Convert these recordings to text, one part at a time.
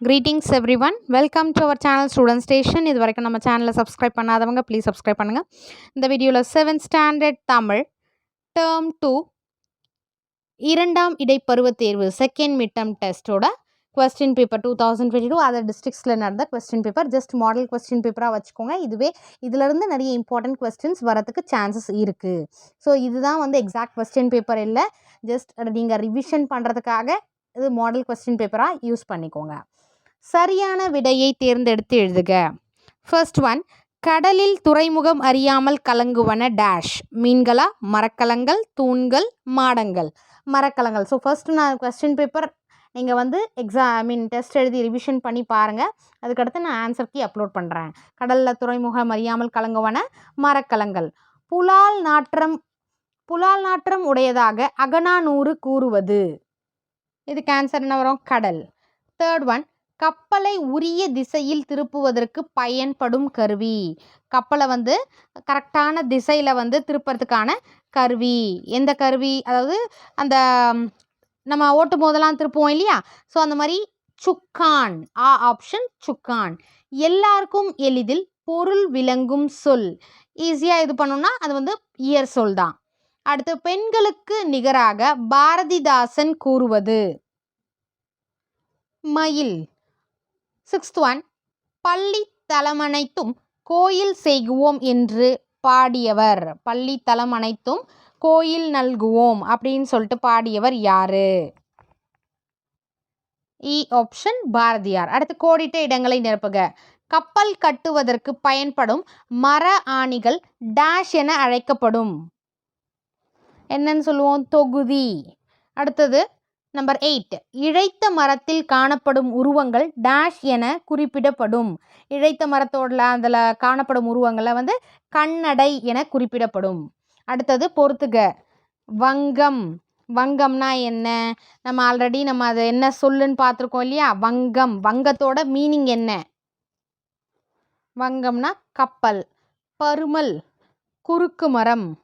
Greetings everyone welcome to our channel student station இது வரைக்கும் நம்ம சேனலை சப்ஸ்கிரைப் பண்ணாதவங்க ப்ளீஸ் சப்ஸ்கிரைப் பண்ணுங்கள் இந்த வீடியோவில் seventh standard Tamil term two இரண்டாம் இடைப்பருவத் தேர்வு second mid term டெஸ்ட்டோட question paper two thousand twenty two other டிஸ்ட்ரிக்ஸில் நடந்த question paper just model question பேப்பராக வச்சுக்கோங்க. இதுவே இதிலிருந்து நிறைய இம்பார்ட்டன்ட் கொஸ்டின்ஸ் வரத்துக்கு சான்சஸ் இருக்குது ஸோ இதுதான் வந்து எக்ஸாக்ட் கொஸ்டின் பேப்பர் இல்லை. ஜஸ்ட் நீங்கள் ரிவிஷன் பண்ணுறதுக்காக இது மாடல் கொஸ்டின் பேப்பராக யூஸ் பண்ணிக்கோங்க. சரியான விடையை தேர்ந்தெடுத்து எழுதுக. ஃபர்ஸ்ட் ஒன் கடலில் துறைமுகம் அறியாமல் கலங்குவன டேஷ் மீன்களா? மரக்கலங்கள் தூண்கள் மாடங்கள். மரக்கலங்கள். ஸோ ஃபர்ஸ்ட் நான் கொஸ்டின் பேப்பர் நீங்கள் வந்து எக்ஸாம் ஐ மீன் டெஸ்ட் எழுதி ரிவிஷன் பண்ணி பாருங்கள் அதுக்கடுத்து நான் ஆன்சர் கீ அப்லோட் பண்ணுறேன் கடலில் துறைமுகம் அறியாமல் கலங்குவன மரக்கலங்கள். புலால் நாற்றம் புலால் நாற்றம் உடையதாக அகனானூறு கூறுவது. இதுக்கு ஆன்சர் என்ன வரும்? கடல். தேர்ட் ஒன் கப்பலை உரிய திசையில் திருப்புவதற்கு பயன்படும் கருவி. கப்பலை வந்து கரெக்டான திசையில் வந்து திருப்புறதுக்கான கருவி. எந்த கருவி? அதாவது அந்த நம்ம ஓட்டும் போதெல்லாம் திருப்புவோம் இல்லையா? ஸோ அந்த மாதிரி சுக்கான் ஆ ஆப்ஷன் சுக்கான். எல்லாருக்கும் எளிதில் பொருள் விளங்கும் சொல். ஈஸியாக இது பண்ணோம்னா அது வந்து இயர் சொல் தான். அடுத்து பெண்களுக்கு நிகராக பாரதிதாசன் கூறுவது. மயில். சிக்ஸ்த் ஒன் பள்ளி தலமனைத்தும் கோயில் செய்குவோம் என்று பாடியவர். பள்ளி தலம் அனைத்தும் கோயில் நல்குவோம் அப்படின்னு சொல்லிட்டு பாடியவர் யாரு? E இ ஆப்ஷன் பாரதியார். அடுத்து கோடிட்ட இடங்களை நிரப்புக. கப்பல் கட்டுவதற்கு பயன்படும் மர ஆணிகள் டேஷ் என அழைக்கப்படும். என்னன்னு சொல்லுவோம்? தொகுதி. அடுத்தது நம்பர் எயிட் இழைத்த மரத்தில் காணப்படும் உருவங்கள் டேஷ் என குறிப்பிடப்படும். இழைத்த மரத்தோட அதில் காணப்படும் உருவங்களை வந்து கண்ணடை என குறிப்பிடப்படும். அடுத்தது பொறுத்துக. வங்கம். வங்கம்னா என்ன? நம்ம ஆல்ரெடி நம்ம அதை என்ன சொல்லுன்னு பார்த்துருக்கோம் இல்லையா? வங்கம். வங்கத்தோட மீனிங் என்ன? வங்கம்னா கப்பல். பருமல். குறுக்கு மரம்.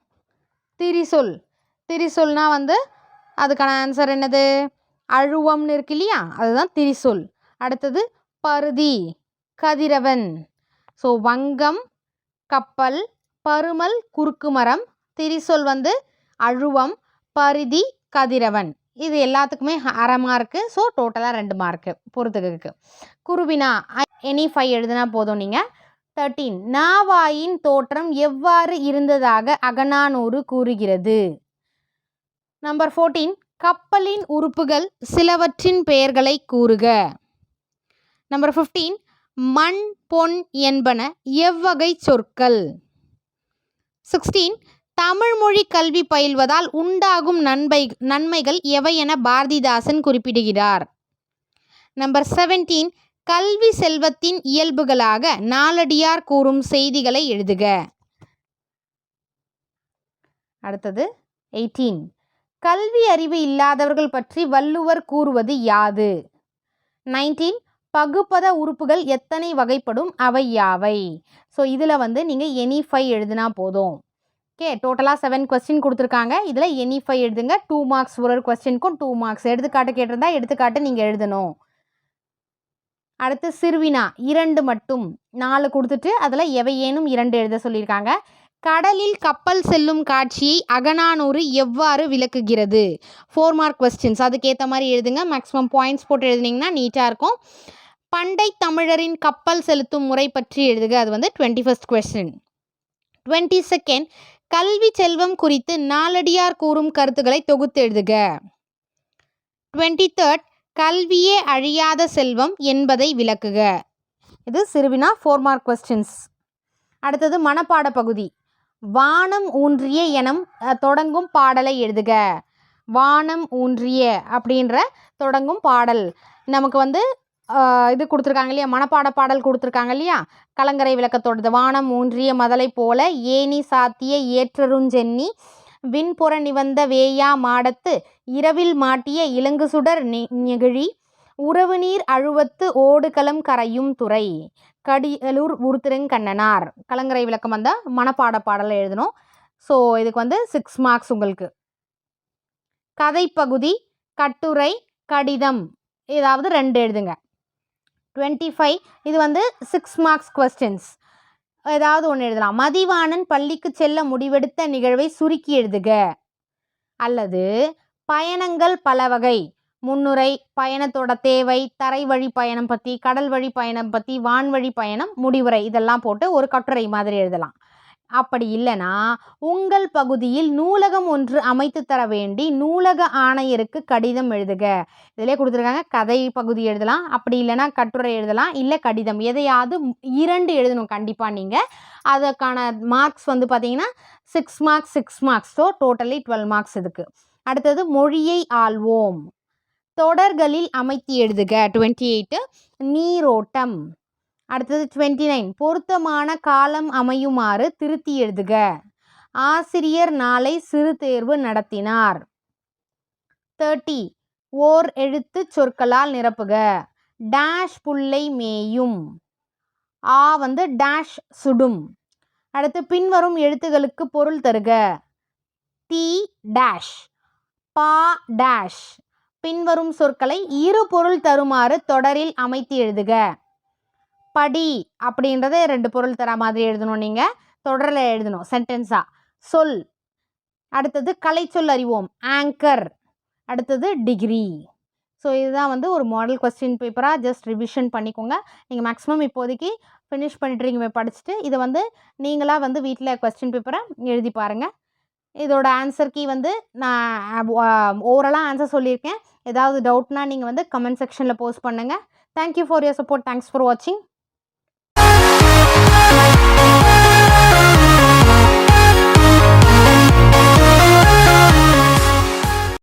திரிசொல். திரிசொல்னா வந்து அதுக்கான ஆன்சர் என்னது? அழுவம்னு இருக்கு இல்லையா? அதுதான் திரிசொல். அடுத்தது பருதி கதிரவன். ஸோ வங்கம் கப்பல் பருமல் குறுக்கு மரம் திரிசொல் வந்து அழுவம் பருதி கதிரவன். இது எல்லாத்துக்குமே அரை மார்க்கு ஸோ டோட்டலாக ரெண்டு மார்க்கு பொறுத்துக்கு குருவினா எனி ஃபைவ் எழுதுனா போதும் நீங்கள் தேர்ட்டீன் நாவாயின் தோற்றம் எவ்வாறு இருந்ததாக அகநானூறு கூறுகிறது? நம்பர் ஃபோர்டீன் கப்பலின் உறுப்புகள் சிலவற்றின் பெயர்களை கூறுக. நம்பர் ஃபிஃப்டீன் மண் பொன் என்பன எவ்வகை சொற்கள். சிக்ஸ்டீன் தமிழ்மொழி கல்வி பயில்வதால் உண்டாகும் நன்மை நன்மைகள் எவை என பாரதிதாசன் குறிப்பிடுகிறார். நம்பர் செவன்டீன் கல்வி செல்வத்தின் இயல்புகளாக நாலடியார் கூறும் செய்திகளை எழுதுக. அடுத்தது எயிட்டீன் கல்வி அறிவு இல்லாதவர்கள் பற்றி வள்ளுவர் கூறுவது யாது? நைன்டீன் பகுப்பத உறுப்புகள் எத்தனை வகைப்படும்? அவை யாவை? ஸோ இதில் வந்து நீங்கள் எனி ஃபைவ் எழுதுனா போதும். ஓகே டோட்டலாக செவன் கொஸ்டின் கொடுத்துருக்காங்க. இதில் எனி ஃபைவ் எழுதுங்க. டூ மார்க்ஸ் ஒரு ஒரு கொஸ்டினுக்கும் டூ மார்க்ஸ் எடுத்துக்காட்டு கேட்டிருந்தா எடுத்துக்காட்டு நீங்கள் எழுதணும். அடுத்து சிறுவினா இரண்டு மட்டும். நாலு கொடுத்துட்டு அதில் எவையேனும் இரண்டு எழுத சொல்லியிருக்காங்க. கடலில் கப்பல் செல்லும் காட்சியை அகநானூறு எவ்வாறு விளக்குகிறது? ஃபோர் மார்க் கொஸ்டின்ஸ் அதுக்கேற்ற மாதிரி எழுதுங்க. மேக்ஸிமம் பாயிண்ட்ஸ் போட்டு எழுதுனீங்கன்னா நீட்டாக இருக்கும். பண்டை தமிழரின் கப்பல் செலுத்தும் முறை பற்றி எழுதுக. அது வந்து twenty first question twenty second கல்வி செல்வம் குறித்து நாலடியார் கூறும் கருத்துக்களை தொகுத்து எழுதுக. டுவெண்ட்டி தேர்ட் கல்வியே அழியாத செல்வம் என்பதை விளக்குக. இது சிறுவினா ஃபோர் மார்க் கொஸ்டின்ஸ் அடுத்தது மனப்பாட பகுதி. வானம் ஊன்றிய எனம் தொடங்கும் பாடலை எழுதுக. வானம் ஊன்றிய அப்படின்ற தொடங்கும் பாடல். நமக்கு வந்து இது கொடுத்துருக்காங்க இல்லையா? மனப்பாட பாடல் கொடுத்துருக்காங்க இல்லையா? கலங்கரை விளக்கத்தோடது. வானம் ஊன்றிய மதலை போல ஏனி சாத்திய ஏற்றருஞ்சென்னி விண்புற நிவந்த வேயா மாடத்து இரவில் மாட்டிய இலங்கு சுடர் நெ- நெகிழி உறவு நீர் அழுவத்து ஓடுகளம் கரையும் துறை. கடியலூர் உருத்திரங்கண்ணனார். கலங்கரை விளக்கம் வந்த மனப்பாட பாடலை எழுதணும். ஸோ இதுக்கு வந்து சிக்ஸ் மார்க்ஸ் உங்களுக்கு. கதைப்பகுதி கட்டுரை கடிதம். ஏதாவது ரெண்டு எழுதுங்க. டுவெண்ட்டி ஃபைவ் இது வந்து சிக்ஸ் மார்க்ஸ் கொஸ்டின்ஸ் ஏதாவது ஒன்று எழுதலாம். மதிவாணன் பள்ளிக்கு செல்ல முடிவெடுத்த நிகழ்வை சுருக்கி எழுதுக. அல்லது பயணங்கள் பல வகை முன்னுரை பயணத்தோட தேவை தரை வழி பயணம் பற்றி கடல் வழி பயணம் பற்றி வான்வழி பயணம் முடிவுரை இதெல்லாம் போட்டு ஒரு கட்டுரை மாதிரி எழுதலாம். அப்படி இல்லைன்னா உங்கள் பகுதியில் நூலகம் ஒன்று அமைத்து தர வேண்டி நூலக ஆணையருக்கு கடிதம் எழுதுக. இதிலே கொடுத்துருக்காங்க கதை பகுதி எழுதலாம் அப்படி இல்லைன்னா கட்டுரை எழுதலாம் இல்லை கடிதம். எதையாவது இரண்டு எழுதணும் கண்டிப்பாக நீங்கள் அதற்கான மார்க்ஸ் வந்து பார்த்தீங்கன்னா six marks six marks so totally twelve marks இதுக்கு. அடுத்தது மொழியை ஆள்வோம். தொடர்களில் அமைத்து எழுதுக. டுவெண்ட்டி எயிட்டு நீரோட்டம். அடுத்தது டுவெண்ட்டி நைன் பொருத்தமான காலம் அமையுமாறு திருத்தி எழுதுக. ஆசிரியர் நாளை சிறு தேர்வு நடத்தினார். தேர்ட்டி ஓர் எழுத்து சொற்களால் நிரப்புக. டேஷ் புல்லை மேயும். ஆ வந்து டேஷ் சுடும். அடுத்து பின்வரும் எழுத்துகளுக்கு பொருள் தருக. தீ டேஷ் பா டேஷ் பின்வரும் சொற்களை இரு பொருள் தருமாறு தொடரில் அமைத்து எழுதுக. படி அப்படின்றத ரெண்டு பொருள் தர மாதிரி எழுதணும் நீங்கள் தொடரில் எழுதணும் சென்டென்ஸாக சொல். அடுத்தது கலை சொல் அறிவோம். ஆங்கர் அடுத்தது டிகிரி ஸோ இதுதான் வந்து ஒரு மாடல் கொஸ்டின் பேப்பராக ஜஸ்ட் ரிவிஷன் பண்ணிக்கோங்க. நீங்கள் மேக்ஸிமம் இப்போதைக்கு ஃபினிஷ் பண்ணிட்டுருங்க படிச்சுட்டு இதை வந்து நீங்களாக வந்து வீட்டில் கொஸ்டின் பேப்பரை எழுதி பாருங்கள் இதோட ஆன்சர் கீ வந்து நான் ஓவராலாக ஆன்சர் சொல்லியிருக்கேன். ஏதாவது டவுட்னா நீங்கள் வந்து கமெண்ட் செக்ஷனில் போஸ்ட் பண்ணுங்கள் thank you for your support thanks for வாட்சிங்